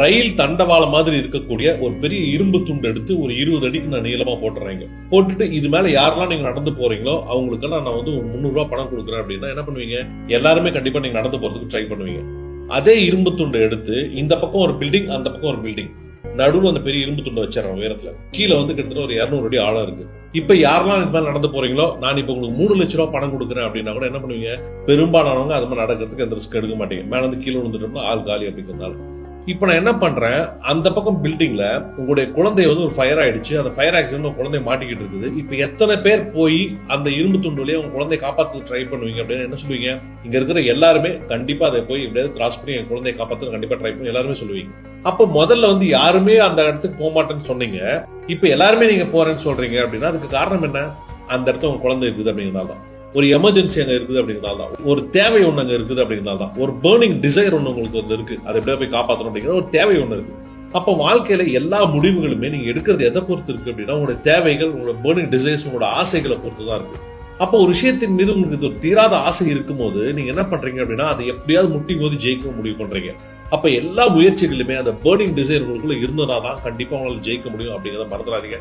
ரயில் தண்டவாளம் மாதிரி இருக்கக்கூடிய ஒரு பெரிய இரும்பு துண்டு எடுத்து ஒரு இருபது அடிக்கு நான் நீளமா போட்டுறேங்க. போட்டுட்டு இது மேல யாரெல்லாம் நீங்க நடந்து போறீங்களோ அவங்களுக்கெல்லாம் நான் வந்து ஒரு முந்நூறு ரூபாய் பணம் கொடுக்குறேன் அப்படின்னா என்ன பண்ணுவீங்க? எல்லாருமே கண்டிப்பா நீங்க நடந்து போறதுக்கு ட்ரை பண்ணுவீங்க. அதே இரும்பு துண்டு எடுத்து இந்த பக்கம் ஒரு பில்டிங் அந்த பக்கம் ஒரு பில்டிங் நடுவுல அந்த பெரிய இரும்பு துண்டை வச்சிடறோம் உயரத்துல. கீழே வந்து கிட்டத்தட்ட ஒரு இருநூறு அடி ஆழம் இருக்கு. இப்ப யாரெல்லாம் இது மாதிரி நடந்து போறீங்களோ நான் இப்ப உங்களுக்கு மூணு லட்ச ரூபா பணம் கொடுக்குறேன் அப்படின்னா கூட என்ன பண்ணுவீங்க? பெரும்பாலானவங்க அது மாதிரி நடக்கிறதுக்கு எந்த ரிஸ்க் எடுக்க மாட்டீங்க. மேல இருந்து கீழே விழுந்துட்டோம்னா ஆள் காலி அப்படிங்கிறதுனால. இப்போ நான் என்ன பண்றேன் அந்த பக்கம் பில்டிங்ல உங்களுடைய குழந்தை வந்து ஒரு ஃபயர் ஆயிடுச்சு. அந்த ஃபயர் ஆக்சிடென்ட் குழந்தை மாட்டிக்கிட்டு இருக்குது. இப்போ எத்தனை பேர் போய் அந்த இரும்பு துண்டு வழியா உங்க குழந்தைய காப்பாத்த ட்ரை பண்ணுவீங்க அப்படின்னு என்ன சொல்லுவீங்க? இங்க இருக்கிற எல்லாருமே கண்டிப்பா அதை போய் எப்படியாவது கிராஸ் பண்ணி என் குழந்தைய காப்பாத்த கண்டிப்பா ட்ரை பண்ணி எல்லாருமே சொல்லுவீங்க. அப்ப முதல்ல வந்து யாருமே அந்த இடத்துக்கு போக மாட்டேன்னு சொன்னீங்க. இப்போ எல்லாருமே நீங்க போறேன்னு சொல்றீங்க அப்படின்னா அதுக்கு காரணம் என்ன? அந்த இடத்துல உங்க குழந்தை இருக்குது அப்படிங்கிறதால தான். ஒரு எமர்ஜென்சி அங்கே இருக்குது அப்படிங்கிறதால தான். ஒரு தேவை ஒன்று அங்கே இருக்குது அப்படிங்கிறதால தான். ஒரு பேர்னிங் டிசைர் ஒன்று உங்களுக்கு வந்து இருக்கு. அதை எப்படியா போய் காப்பாற்றணும் அப்படிங்கிற ஒரு தேவை ஒன்று இருக்கு. அப்போ வாழ்க்கையில எல்லா முடிவுகளுமே நீங்க எடுக்கிறது எதை பொறுத்து இருக்கு அப்படின்னா உங்களோட தேவைகள் உங்களோட பேர்னிங் டிசைர்ஸ் உங்களோட ஆசைகளை பொறுத்து தான் இருக்கு. அப்போ ஒரு விஷயத்தின் மீது உங்களுக்கு ஒரு தீராத ஆசை இருக்கும்போது நீங்க என்ன பண்றீங்க அப்படின்னா அதை எப்படியாவது முட்டி மோதி ஜெயிக்க முடிவு பண்றீங்க. அப்ப எல்லா முயற்சிகளிலுமே அந்த பேர்னிங் டிசைர் உங்களுக்குள்ள இருந்ததா தான் கண்டிப்பா உங்களால் ஜெயிக்க முடியும் அப்படிங்கிறத மறந்துடாதீங்க.